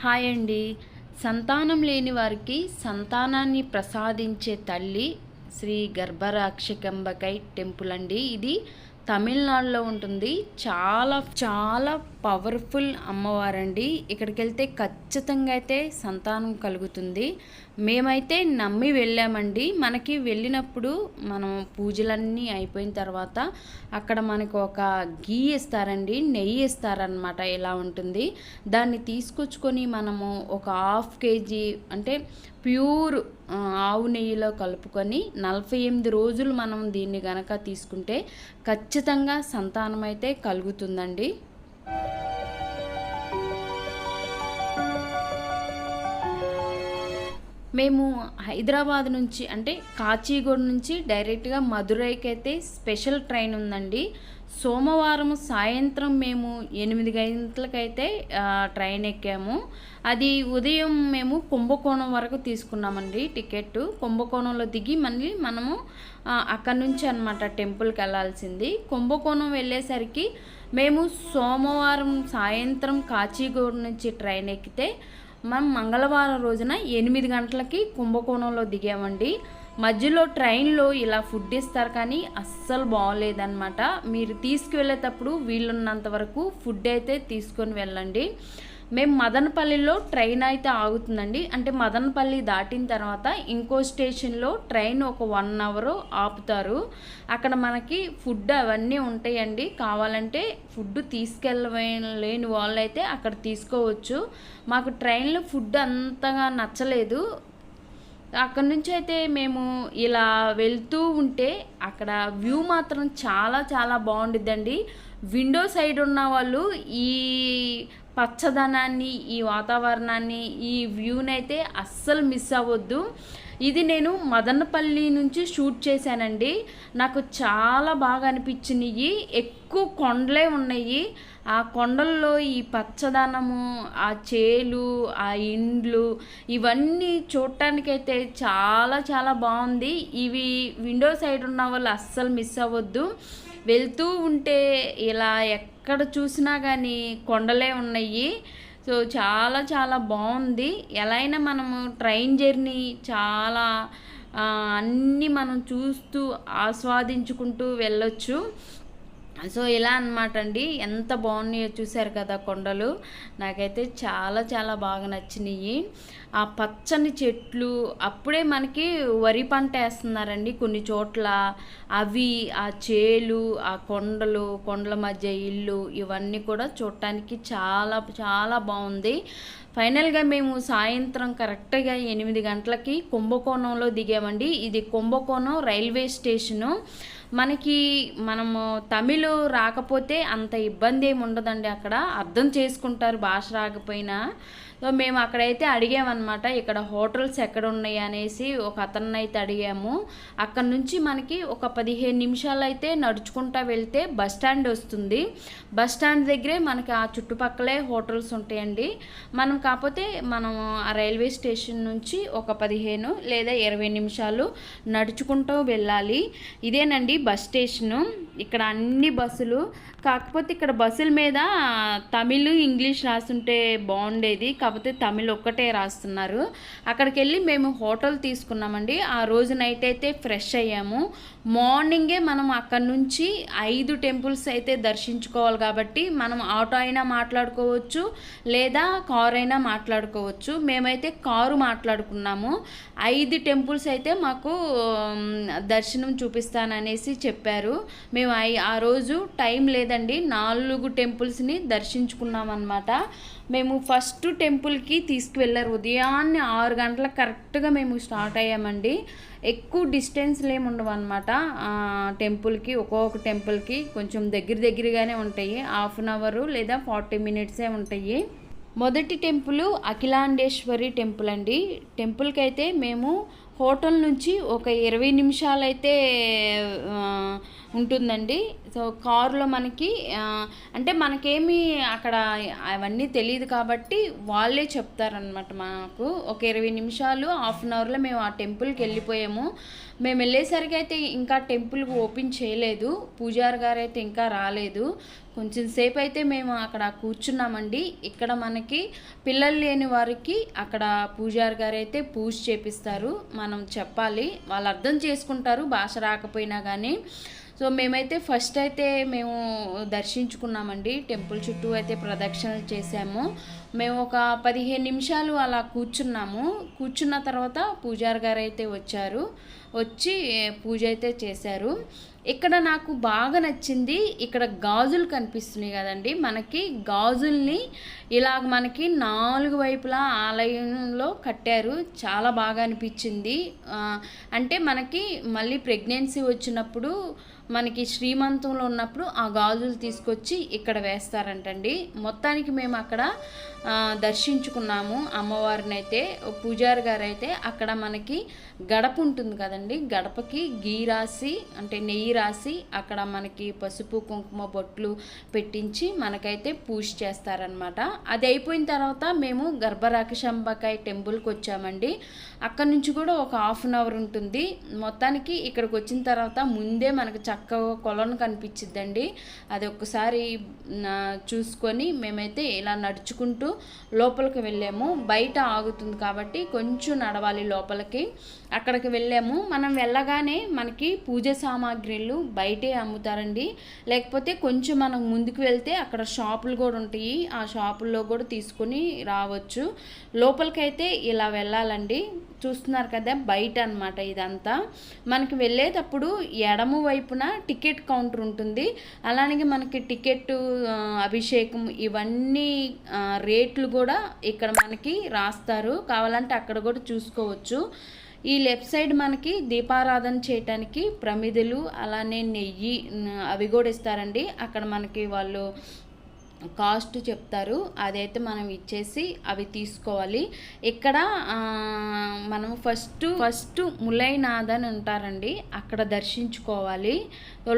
Hi అండి సంతానం లేని వారికి సంతానాన్ని ప్రసాదించే తల్లి శ్రీ గర్భరాక్షకంబకై టెంపుల్ అండి. ఇది తమిళనాడులో ఉంటుంది. చాలా చాలా పవర్ఫుల్ అమ్మవారండి. ఇక్కడికి వెళ్తే ఖచ్చితంగా అయితే సంతానం కలుగుతుంది. మేమైతే నమ్మి వెళ్ళామండి. మనకి వెళ్ళినప్పుడు మనం పూజలన్నీ అయిపోయిన తర్వాత అక్కడ మనకు ఒక గీ ఇస్తారండి. నెయ్యి ఇస్తారనమాట ఇలా ఉంటుంది? దాన్ని తీసుకొచ్చుకొని మనము ఒక హాఫ్ కేజీ అంటే ప్యూర్ ఆవు నెయ్యిలో కలుపుకొని నలభై ఎనిమిది రోజులు మనం దీన్ని గనక తీసుకుంటే ఖచ్చితంగా సంతానం అయితే కలుగుతుందండి. మేము హైదరాబాద్ నుంచి అంటే కాచిగూడ నుంచి డైరెక్ట్గా మధురైకి అయితే స్పెషల్ ట్రైన్ ఉందండి. సోమవారం సాయంత్రం మేము ఎనిమిది గంటలకైతే ట్రైన్ ఎక్కాము. అది ఉదయం మేము కుంభకోణం వరకు తీసుకున్నామండి టికెట్ కుంభకోణంలో దిగి మళ్ళీ మనము అక్కడి నుంచి అనమాట టెంపుల్కి వెళ్ళాల్సింది. కుంభకోణం వెళ్ళేసరికి మేము సోమవారం సాయంత్రం కాచిగూడ నుంచి ట్రైన్ ఎక్కితే మనం మంగళవారం రోజున ఎనిమిది గంటలకి కుంభకోణంలో దిగామండి. మధ్యలో ట్రైన్లో ఇలా ఫుడ్ ఇస్తారు కానీ అస్సలు బాగోలేదన్నమాట మీరు తీసుకువెళ్ళేటప్పుడు వీళ్ళున్నంత వరకు ఫుడ్ అయితే తీసుకొని వెళ్ళండి. మేము మదనపల్లిలో ట్రైన్ అయితే ఆగుతుందండి. అంటే మదనపల్లి దాటిన తర్వాత ఇంకో స్టేషన్లో ట్రైన్ ఒక వన్ అవర్ ఆపుతారు. అక్కడ మనకి ఫుడ్ అవన్నీ ఉంటాయండి. కావాలంటే ఫుడ్ తీసుకెళ్ళలేని వాళ్ళైతే అక్కడ తీసుకోవచ్చు. మాకు ట్రైన్లో ఫుడ్ అంతగా నచ్చలేదు. అక్కడ నుంచి అయితే మేము ఇలా వెళ్తూ ఉంటే అక్కడ వ్యూ మాత్రం చాలా చాలా బాగుండిద్దండి. విండో సైడ్ ఉన్న వాళ్ళు ఈ పచ్చదనాన్ని ఈ వాతావరణాన్ని ఈ వ్యూని అయితే అస్సలు మిస్ అవ్వద్దు. ఇది నేను మదనపల్లి నుంచి షూట్ చేశానండి. నాకు చాలా బాగా అనిపించినవి ఎక్కువ కొండలే ఉన్నాయి. ఆ కొండల్లో ఈ పచ్చదనము ఆ చేలు ఆ ఇండ్లు ఇవన్నీ చూడటానికైతే చాలా చాలా బాగుంది ఇవి విండో సైడ్ ఉన్న వాళ్ళు అస్సలు మిస్ అవ్వద్దు. వెళ్తూ ఉంటే ఇలా ఎక్కడ చూసినా కానీ కొండలే ఉన్నాయి. సో చాలా చాలా బాగుంది ఎలా అయినా మనము ట్రైన్ జర్నీ చాలా అన్నీ మనం చూస్తూ ఆస్వాదించుకుంటూ వెళ్ళొచ్చు. సో ఇలా అనమాట అండి ఎంత బాగున్నాయో చూశారు కదా కొండలు. నాకైతే చాలా చాలా బాగా నచ్చినాయి ఆ పచ్చని చెట్లు అప్పుడే మనకి వరి పంట వేస్తున్నారండి కొన్ని చోట్ల. అవి ఆ చేలు ఆ కొండలు కొండల మధ్య ఇల్లు ఇవన్నీ కూడా చూడటానికి చాలా చాలా బాగుంది. ఫైనల్గా మేము సాయంత్రం కరెక్ట్గా ఎనిమిది గంటలకి కుంభకోణంలో దిగామండి. ఇది కుంభకోణం రైల్వే స్టేషను. మనకి మనము తమిళ్ రాకపోతే అంత ఇబ్బంది ఏమి ఉండదండి అక్కడ. అర్థం చేసుకుంటారు భాష రాకపోయినా. సో మేము అక్కడైతే అడిగామన్నమాట ఇక్కడ హోటల్స్ ఎక్కడ ఉన్నాయి అనేసి ఒక అతన్ని అయితే అడిగాము. అక్కడ నుంచి మనకి ఒక పదిహేను నిమిషాలు అయితే నడుచుకుంటా వెళ్తే బస్ స్టాండ్ వస్తుంది. బస్ స్టాండ్ దగ్గరే మనకి ఆ చుట్టుపక్కలే హోటల్స్ ఉంటాయండి. మనం కాకపోతే మనం ఆ రైల్వే స్టేషన్ నుంచి ఒక పదిహేను లేదా ఇరవై నిమిషాలు నడుచుకుంటూ వెళ్ళాలి. ఇదేనండి బస్ స్టేషను. ఇక్కడ అన్ని బస్సులు కాకపోతే ఇక్కడ బస్సుల మీద తమిళ్ ఇంగ్లీష్ రాసుంటే బాగుండేది. కాకపోతే తమిళ్ ఒక్కటే రాస్తున్నారు. అక్కడికి వెళ్ళి మేము హోటల్ తీసుకున్నామండి. ఆ రోజు నైట్ అయితే ఫ్రెష్ అయ్యాము. మార్నింగే మనం అక్కడ నుంచి ఐదు టెంపుల్స్ అయితే దర్శించుకోవాలి కాబట్టి మనం ఆటో అయినా మాట్లాడుకోవచ్చు లేదా కార్ అయినా మాట్లాడుకోవచ్చు. మేమైతే కారు మాట్లాడుకున్నాము. ఐదు టెంపుల్స్ అయితే మాకు దర్శనం చూపిస్తాననేసి చెప్పారు. మేము ఐ- ఆ రోజు టైం లేదండి. నాలుగు టెంపుల్స్ని దర్శించుకున్నాం అనమాట మేము ఫస్ట్ టెంపుల్కి తీసుకువెళ్ళారు ఉదయాన్నే ఆరు గంటలకు కరెక్ట్గా మేము స్టార్ట్ అయ్యామండి. ఎక్కువ డిస్టెన్స్లు ఏమి ఉండవు అనమాట టెంపుల్కి ఒక్కొక్క టెంపుల్కి కొంచెం దగ్గర దగ్గరగానే ఉంటాయి. హాఫ్ అన్ అవరు లేదా ఫార్టీ మినిట్సే ఉంటాయి. మొదటి టెంపుల్ అఖిలాండేశ్వరి టెంపుల్ అండి. టెంపుల్కి అయితే మేము హోటల్ నుంచి ఒక ఇరవై నిమిషాలు అయితే ఉంటుందండి. సో కారులో మనకి అంటే మనకేమి అక్కడ అవన్నీ తెలియదు కాబట్టి వాళ్ళే చెప్తారనమాట మాకు. ఒక ఇరవై నిమిషాలు హాఫ్ అన్ అవర్లో మేము ఆ టెంపుల్కి వెళ్ళిపోయాము. మేము వెళ్ళేసరికి అయితే ఇంకా టెంపుల్ ఓపెన్ చేయలేదు. పూజారి గారు అయితే ఇంకా రాలేదు. కొంచెం సేపు అయితే మేము అక్కడ కూర్చున్నామండి. ఇక్కడ మనకి పిల్లలు లేని వారికి అక్కడ పూజారి గారు అయితే పూజ చేపిస్తారు. మనం చెప్పాలి. వాళ్ళు అర్థం చేసుకుంటారు. భాష రాకపోయినా కానీ సో మేమైతే ఫస్ట్ అయితే మేము దర్శించుకున్నామండి. టెంపుల్ చుట్టూ అయితే ప్రదక్షిణలు చేసాము మేము ఒక పదిహేను నిమిషాలు అలా కూర్చున్నాము. కూర్చున్న తర్వాత పూజారి గారు అయితే వచ్చారు. వచ్చి పూజ అయితే చేశారు. ఇక్కడ నాకు బాగా నచ్చింది ఇక్కడ గాజులు కనిపిస్తున్నాయి కదండి. మనకి గాజుల్ని ఇలాగ మనకి నాలుగు వైపులా ఆలయంలో కట్టారు. చాలా బాగా అనిపించింది. అంటే మనకి మళ్ళీ ప్రెగ్నెన్సీ వచ్చినప్పుడు మనకి శ్రీమంతంలో ఉన్నప్పుడు ఆ గాజులు తీసుకొచ్చి ఇక్కడ వేస్తారంటండి. మొత్తానికి మేము అక్కడ దర్శించుకున్నాము. అమ్మవారిని అయితే పూజారి గారు అయితే అక్కడ మనకి గడప ఉంటుంది కదండి. గడపకి గీ రాసి అంటే నెయ్యి రాసి అక్కడ మనకి పసుపు కుంకుమ బొట్లు పెట్టించి మనకైతే పూజ చేస్తారనమాట అది అయిపోయిన తర్వాత మేము గర్భరాక్షంబకాయ టెంపుల్కి వచ్చామండి. అక్కడ నుంచి కూడా ఒక హాఫ్ అన్ అవర్ ఉంటుంది. మొత్తానికి ఇక్కడికి వచ్చిన తర్వాత ముందే మనకు చక్కగా కొలను కనిపించిద్దండి. అది ఒక్కసారి చూసుకొని మేమైతే ఇలా నడుచుకుంటూ లోపలికి వెళ్ళాము. బయట ఆగుతుంది కాబట్టి కొంచెం నడవాలి లోపలికి. అక్కడికి వెళ్ళాము. మనం వెళ్ళగానే మనకి పూజ సామాగ్రిలు బయటే అమ్ముతారండి. లేకపోతే కొంచెం మనం ముందుకు వెళ్తే అక్కడ షాపులు కూడా ఉంటాయి. ఆ షాపుల్లో కూడా తీసుకొని రావచ్చు. లోపలికైతే ఇలా వెళ్ళాలండి. చూస్తున్నారు కదా బయట అనమాట ఇదంతా. మనకి వెళ్ళేటప్పుడు ఎడమ వైపున టికెట్ కౌంటర్ ఉంటుంది. అలానే మనకి టికెట్ అభిషేకం ఇవన్నీ రేట్లు కూడా ఇక్కడ మనకి రాస్తారు. కావాలంటే అక్కడ కూడా చూసుకోవచ్చు. ఈ లెఫ్ట్ సైడ్ మనకి దీపారాధన చేయటానికి ప్రమిదలు అలానే నెయ్యి అవి కూడా ఇస్తారండి. అక్కడ మనకి వాళ్ళు కాస్ట్ చెప్తారు. అదైతే మనం ఇచ్చేసి అవి తీసుకోవాలి. ఇక్కడ మనం ఫస్ట్ ఫస్ట్ ములైనాథ్ అని ఉంటారండి. అక్కడ దర్శించుకోవాలి.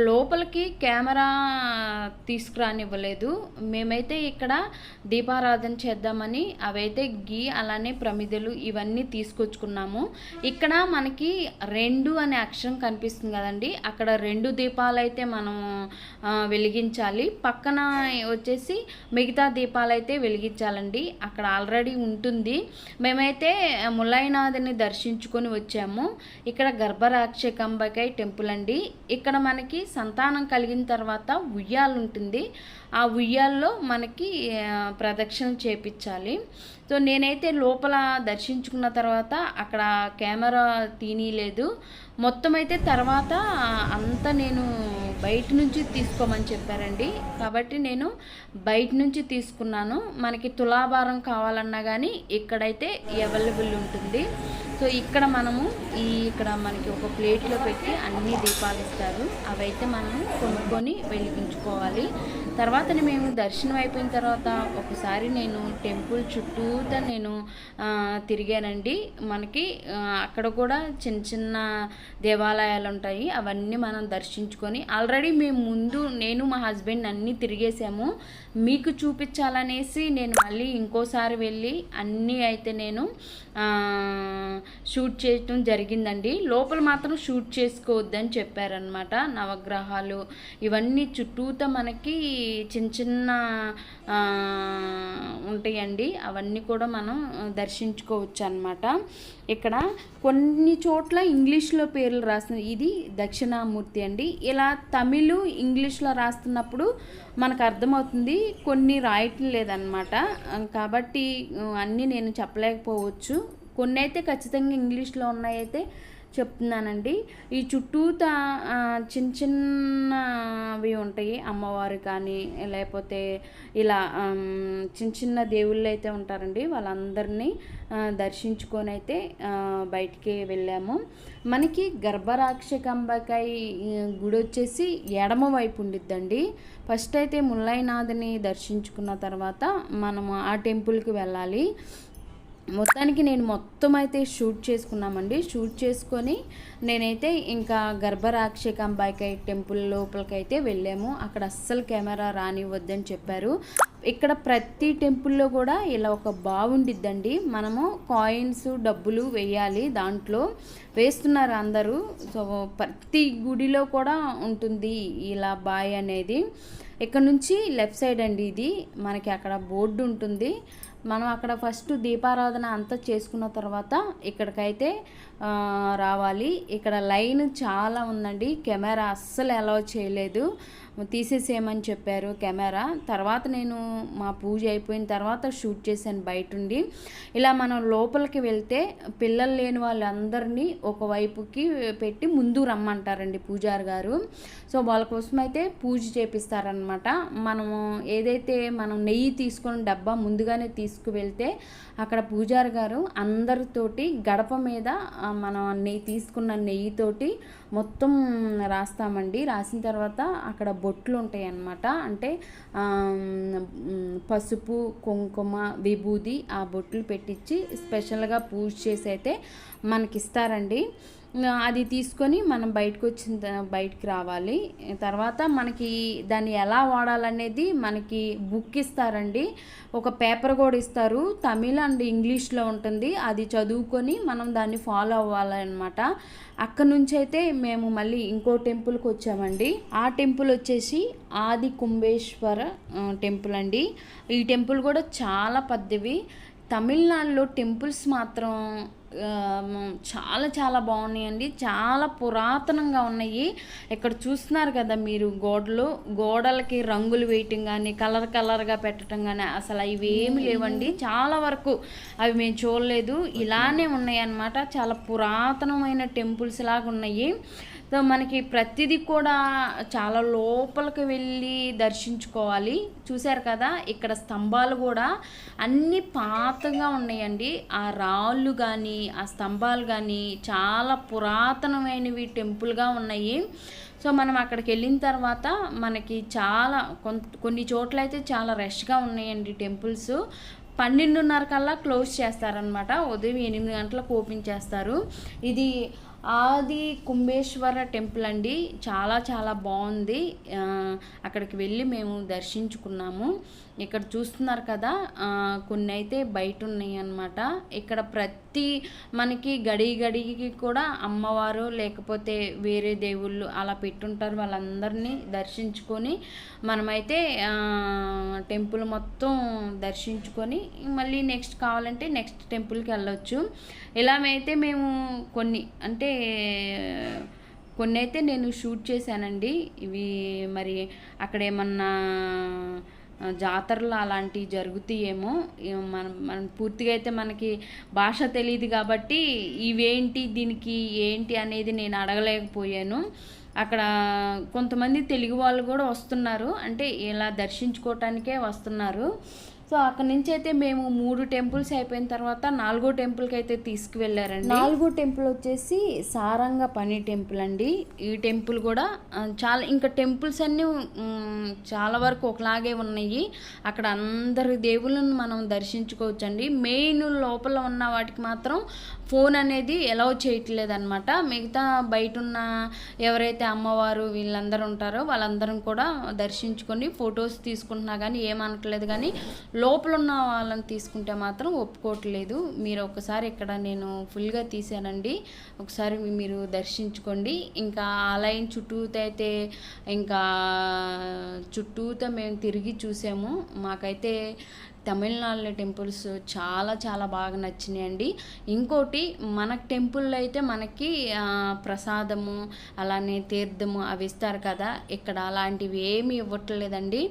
లోపలికి కెమెరా తీసుకురానివ్వలేదు. మేమైతే ఇక్కడ దీపారాధన చేద్దామని అవైతే గీ అలానే ప్రమిదలు ఇవన్నీ తీసుకొచ్చుకున్నాము. ఇక్కడ మనకి రెండు అనే అక్షరం కనిపిస్తుంది కదండి. అక్కడ రెండు దీపాలు అయితే మనం వెలిగించాలి. పక్కన వచ్చేసి మిగతా దీపాలు అయితే వెలిగించాలండి. అక్కడ ఆల్రెడీ ఉంటుంది. మేమైతే ముల్లైనాథిని దర్శించుకొని వచ్చాము. ఇక్కడ గర్భరాక్షకంబకై టెంపుల్ అండి. ఇక్కడ మనకి సంతానం కలిగిన తర్వాత ఉయ్యాలు ఉంటుంది ఆ ఉయ్యాల్లో మనకి ప్రదక్షిణ చేపించాలి. సో నేనైతే లోపల దర్శించుకున్న తర్వాత అక్కడ కెమెరా తీనిలేదు. మొత్తం అయితే తర్వాత అంతా నేను బయట నుంచి తీసుకోమని చెప్పారండి. కాబట్టి నేను బయట నుంచి తీసుకున్నాను. మనకి తులాభారం కావాలన్నా కానీ ఇక్కడైతే అవైలబుల్ ఉంటుంది. సో ఇక్కడ మనము ఈ ఇక్కడ మనకి ఒక ప్లేట్లో పెట్టి అన్ని దీపాలు ఇస్తారు. అవైతే మనము కొనుక్కొని వెలిగించుకోవాలి తర్వాత మేము దర్శనం అయిపోయిన తర్వాత ఒకసారి నేను టెంపుల్ చుట్టూతా నేను తిరిగానండి. మనకి అక్కడ కూడా చిన్న చిన్న దేవాలయాలు ఉంటాయి అవన్నీ మనం దర్శించుకొని ఆల్రెడీ మేము ముందు నేను మా హస్బెండ్ అన్నీ తిరిగేసాము. మీకు చూపించాలనేసి నేను మళ్ళీ ఇంకోసారి వెళ్ళి అన్నీ అయితే నేను షూట్ చేయటం జరిగిందండి. లోపల మాత్రం షూట్ చేసుకోవద్దని చెప్పారనమాట నవగ్రహాలు ఇవన్నీ చుట్టూతో మనకి చిన్న చిన్న ఉంటాయండి. అవన్నీ కూడా మనం దర్శించుకోవచ్చు అనమాట ఇక్కడ కొన్ని చోట్ల ఇంగ్లీష్లో పేర్లు రాసిన ఇది దక్షిణామూర్తి అండి. ఇలా తమిళ్ ఇంగ్లీష్లో రాస్తున్నప్పుడు మనకు అర్థమవుతుంది కొన్ని రాయటం లేదనమాట కాబట్టి అన్నీ నేను చెప్పలేకపోవచ్చు. కొన్ని అయితే ఖచ్చితంగా ఇంగ్లీష్లో ఉన్నాయైతే చెప్తున్నానండి. ఈ చుట్టూత చిన్న చిన్నవి ఉంటాయి. అమ్మవారు కానీ లేకపోతే ఇలా చిన్న చిన్న దేవుళ్ళు అయితే ఉంటారండి. వాళ్ళందరినీ దర్శించుకొని అయితే బయటికి వెళ్ళాము. మనకి గర్భరాక్షకంబకాయ గుడి వచ్చేసి ఎడమ వైపు ఉండిద్దండి. ఫస్ట్ అయితే ముల్లైనాథ్ని దర్శించుకున్న తర్వాత మనము ఆ టెంపుల్కి వెళ్ళాలి. మొత్తానికి నేను మొత్తం అయితే షూట్ చేసుకున్నామండి. షూట్ చేసుకొని నేనైతే ఇంకా గర్భరాక్షకంబాయికి టెంపుల్ లోపలికైతే వెళ్ళాము. అక్కడ అస్సలు కెమెరా రానివ్వద్దని చెప్పారు. ఇక్కడ ప్రతి టెంపుల్లో కూడా ఇలా ఒక బాగుండిద్దండి మనము కాయిన్స్ డబ్బులు వేయాలి దాంట్లో. వేస్తున్నారు అందరూ. సో ప్రతి గుడిలో కూడా ఉంటుంది ఇలా బాయ్ అనేది. ఇక్కడ నుంచి లెఫ్ట్ సైడ్ అండి ఇది. మనకి అక్కడ బోర్డు ఉంటుంది. మనం అక్కడ ఫస్ట్ దీపారాధన అంతా చేసుకున్న తర్వాత ఇక్కడికైతే రావాలి. ఇక్కడ లైన్ చాలా ఉందండి. కెమెరా అస్సలు అలౌ చేయలేదు. తీసేసేయమని చెప్పారు కెమెరా. తర్వాత నేను మా పూజ అయిపోయిన తర్వాత షూట్ చేశాను బయట ఉండి ఇలా మనం లోపలికి వెళ్తే పిల్లలు లేని వాళ్ళందరినీ ఒకవైపుకి పెట్టి ముందు రమ్మంటారండి పూజారి గారు. సో వాళ్ళ కోసం అయితే పూజ చేపిస్తారనమాట మనము ఏదైతే మనం నెయ్యి తీసుకొని డబ్బా ముందుగానే తీసుకువెళ్తే అక్కడ పూజారి గారు అందరితోటి గడప మీద మనం నెయ్యి తీసుకున్న నెయ్యితోటి మొత్తం రాస్తామండి. రాసిన తర్వాత అక్కడ బొట్లు ఉంటాయి అన్నమాట అంటే పసుపు కుంకుమ విభూది ఆ బొట్లు పెట్టించి స్పెషల్గా పూజ చేసి అయితే మనకిస్తారండి. అది తీసుకొని మనం బయటకు వచ్చిన బయటికి రావాలి. తర్వాత మనకి దాన్ని ఎలా వాడాలనేది మనకి బుక్ ఇస్తారండి. ఒక పేపర్ కూడా ఇస్తారు. తమిళ అండ్ ఇంగ్లీష్లో ఉంటుంది. అది చదువుకొని మనం దాన్ని ఫాలో అవ్వాలన్నమాట. అక్కడ నుంచి అయితే మేము మళ్ళీ ఇంకో టెంపుల్కి వచ్చామండి. ఆ టెంపుల్ వచ్చేసి ఆది కుంభేశ్వర టెంపుల్ అండి. ఈ టెంపుల్ కూడా చాలా పెద్దవి. తమిళనాడులో టెంపుల్స్ మాత్రం చాలా చాలా బాగున్నాయండి. చాలా పురాతనంగా ఉన్నాయి. ఇక్కడ చూస్తున్నారు కదా మీరు గోడలు. గోడలకి రంగులు వేయటం కానీ కలర్ కలర్గా పెట్టడం కానీ అసలు అవి ఏమి లేవండి. చాలా వరకు అవి మేము చూడలేదు. ఇలానే ఉన్నాయి అన్నమాట చాలా పురాతనమైన టెంపుల్స్ లాగా ఉన్నాయి. సో మనకి ప్రతిదీ కూడా చాలా లోపలికి వెళ్ళి దర్శించుకోవాలి. చూశారు కదా? ఇక్కడ స్తంభాలు కూడా అన్ని పాతగా ఉన్నాయండి. ఆ రాళ్ళు కానీ ఆ స్తంభాలు కానీ చాలా పురాతనమైనవి టెంపుల్గా ఉన్నాయి. సో మనం అక్కడికి వెళ్ళిన తర్వాత మనకి చాలా కొన్ని చోట్ల అయితే చాలా రష్గా ఉన్నాయండి టెంపుల్స్. పన్నెండున్నర కల్లా క్లోజ్ చేస్తారనమాట ఉదయం ఎనిమిది గంటలకు ఓపెన్ చేస్తారు. ఇది ఆది కుంభేశ్వర టెంపుల్ అండి. చాలా చాలా బాగుంది. అక్కడికి వెళ్ళి మేము దర్శించుకున్నాము. ఇక్కడ చూస్తున్నారు కదా కొన్ని అయితే బయట ఉన్నాయన్నమాట ఇక్కడ ప్రతి మనకి గడి గడికి కూడా అమ్మవారు లేకపోతే వేరే దేవుళ్ళు అలా పెట్టుంటారు వాళ్ళందరినీ దర్శించుకొని మనమైతే టెంపుల్ మొత్తం దర్శించుకొని మళ్ళీ నెక్స్ట్ కావాలంటే నెక్స్ట్ టెంపుల్కి వెళ్ళొచ్చు. ఇలా అయితే మేము కొన్ని అంటే కొన్ని అయితే నేను షూట్ చేశానండి. ఇవి మరి అక్కడ ఏమన్నా జాతరలు అలాంటివి జరుగుతాయేమో మనం మనం పూర్తిగా అయితే మనకి భాష తెలియదు కాబట్టి ఇవేంటి దీనికి ఏంటి అనేది నేను అడగలేకపోయాను. అక్కడ కొంతమంది తెలుగు వాళ్ళు కూడా వస్తున్నారు. అంటే ఇలా దర్శించుకోవటానికే వస్తున్నారు. సో అక్కడ నుంచి అయితే మేము మూడు టెంపుల్స్ అయిపోయిన తర్వాత నాలుగో టెంపుల్కి అయితే తీసుకువెళ్ళారండి. నాలుగో టెంపుల్ వచ్చేసి సారంగ పని టెంపుల్ అండి. ఈ టెంపుల్ కూడా చాలా ఇంకా టెంపుల్స్ అన్నీ చాలా వరకు ఒకలాగే ఉన్నాయి. అక్కడ అందరి దేవుళ్ళను మనం దర్శించుకోవచ్చు అండి మెయిన్ లోపల ఉన్న వాటికి మాత్రం ఫోన్ అనేది ఎలవ్ చేయట్లేదు అనమాట మిగతా బయట ఉన్న ఎవరైతే అమ్మవారు వీళ్ళందరూ ఉంటారో వాళ్ళందరం కూడా దర్శించుకొని ఫొటోస్ తీసుకుంటున్నా కానీ ఏమనట్లేదు కానీ లోపల ఉన్న వాళ్ళని తీసుకుంటే మాత్రం ఒప్పుకోవట్లేదు. మీరు ఒకసారి ఇక్కడ నేను ఫుల్గా తీసానండి ఒకసారి మీరు దర్శించుకోండి. ఇంకా ఆలయం చుట్టూతో అయితే ఇంకా చుట్టూతో మేము తిరిగి చూసాము. మాకైతే తమిళనాడులో టెంపుల్స్ చాలా చాలా బాగా నచ్చినాయండి. ఇంకోటి మన టెంపుల్లో అయితే మనకి ప్రసాదము అలానే తీర్థము అవి ఇస్తారు కదా. ఇక్కడ అలాంటివి ఏమి ఇవ్వట్లేదండి.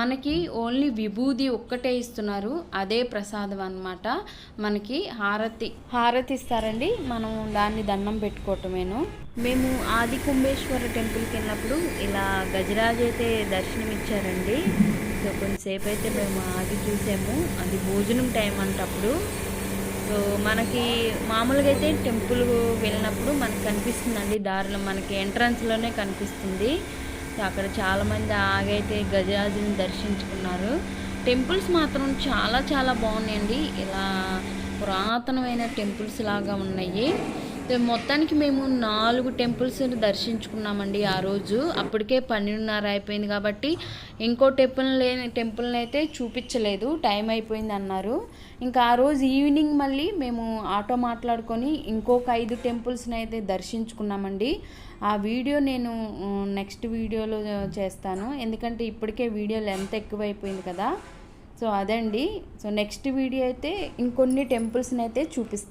మనకి ఓన్లీ విభూది ఒక్కటే ఇస్తున్నారు. అదే ప్రసాదం అనమాట మనకి హారతి హారతి ఇస్తారండి. మనం దాన్ని దండం పెట్టుకోవటమేను. మేము ఆది కుంభేశ్వర టెంపుల్కి వెళ్ళినప్పుడు ఇలా గజరాజ్ అయితే దర్శనం ఇచ్చారండి సో కొంతసేపు అయితే మేము ఆగి చూసాము. అది భోజనం టైం అంటప్పుడు. సో మనకి మామూలుగా అయితే టెంపుల్ వెళ్ళినప్పుడు మనకు కనిపిస్తుందండి. దారిలో మనకి ఎంట్రన్స్లోనే కనిపిస్తుంది. సో అక్కడ చాలామంది ఆగైతే గజరాజుని దర్శించుకున్నారు. టెంపుల్స్ మాత్రం చాలా చాలా బాగున్నాయండి. ఇలా పురాతనమైన టెంపుల్స్ లాగా ఉన్నాయి. మొత్తానికి మేము నాలుగు టెంపుల్స్ దర్శించుకున్నామండి ఆ రోజు. అప్పటికే పన్నెండున్నర అయిపోయింది కాబట్టి ఇంకో టెంపుల్ లేని టెంపుల్ని అయితే చూపించలేదు. టైం అయిపోయింది అన్నారు. ఇంకా ఆ రోజు ఈవినింగ్ మళ్ళీ మేము ఆటో మాట్లాడుకొని ఇంకొక ఐదు టెంపుల్స్ని అయితే దర్శించుకున్నామండి. ఆ వీడియో నేను నెక్స్ట్ వీడియోలో చేస్తాను. ఎందుకంటే ఇప్పటికే వీడియో లెంత్ ఎక్కువైపోయింది కదా. సో అదండి. సో నెక్స్ట్ వీడియో అయితే ఇంకొన్ని టెంపుల్స్ని అయితే చూపిస్తాను